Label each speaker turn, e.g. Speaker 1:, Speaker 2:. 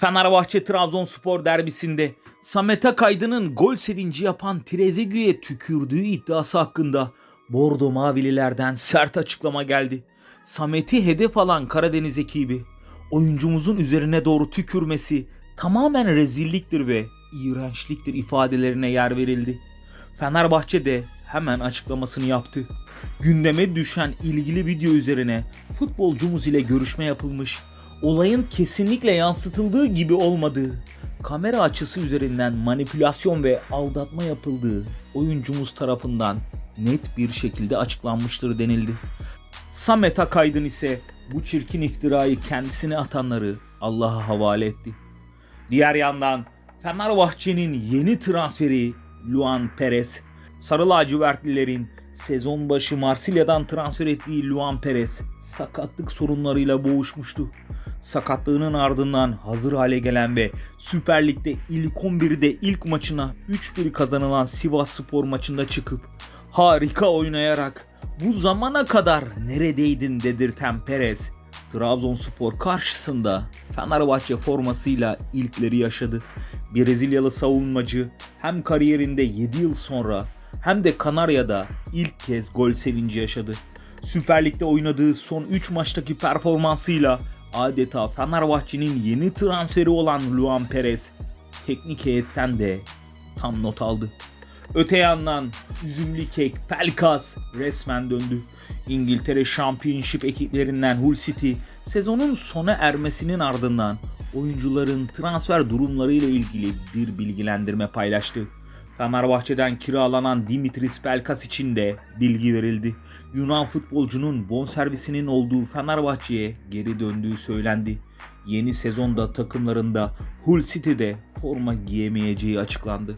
Speaker 1: Fenerbahçe Trabzonspor derbisinde Samet Akaydın'ın gol sevinci yapan Trezeguet'e tükürdüğü iddiası hakkında Bordo Mavililerden sert açıklama geldi. Samet'i hedef alan Karadeniz ekibi oyuncumuzun üzerine doğru tükürmesi tamamen rezilliktir ve iğrençliktir ifadelerine yer verildi. Fenerbahçe de hemen açıklamasını yaptı. Gündeme düşen ilgili video üzerine futbolcumuz ile görüşme yapılmış. Olayın kesinlikle yansıtıldığı gibi olmadığı, kamera açısı üzerinden manipülasyon ve aldatma yapıldığı oyuncumuz tarafından net bir şekilde açıklanmıştır denildi. Samet Akaydın ise bu çirkin iftirayı kendisine atanları Allah'a havale etti. Diğer yandan Fenerbahçe'nin yeni transferi Luan Perez, Sarı lacivertlilerin sezon başı Marsilya'dan transfer ettiği Luan Perez sakatlık sorunlarıyla boğuşmuştu. Sakatlığının ardından hazır hale gelen ve Süper Lig'de ilk 11'de ilk maçına 3-1 kazanılan Sivas Spor maçında çıkıp harika oynayarak bu zamana kadar neredeydin dedirten Perez Trabzonspor karşısında Fenerbahçe formasıyla ilkleri yaşadı. Brezilyalı savunmacı hem kariyerinde 7 yıl sonra hem de Kanarya'da ilk kez gol sevinci yaşadı. Süper Lig'de oynadığı son 3 maçtaki performansıyla adeta Fenerbahçe'nin yeni transferi olan Luan Perez teknik heyetten de tam not aldı. Öte yandan üzümlü kek Pelkas resmen döndü. İngiltere Championship ekiplerinden Hull City sezonun sona ermesinin ardından oyuncuların transfer durumlarıyla ilgili bir bilgilendirme paylaştı. Fenerbahçe'den kiralanan Dimitris Pelkas için de bilgi verildi. Yunan futbolcunun bonservisinin olduğu Fenerbahçe'ye geri döndüğü söylendi. Yeni sezonda takımlarında Hull City'de forma giyemeyeceği açıklandı.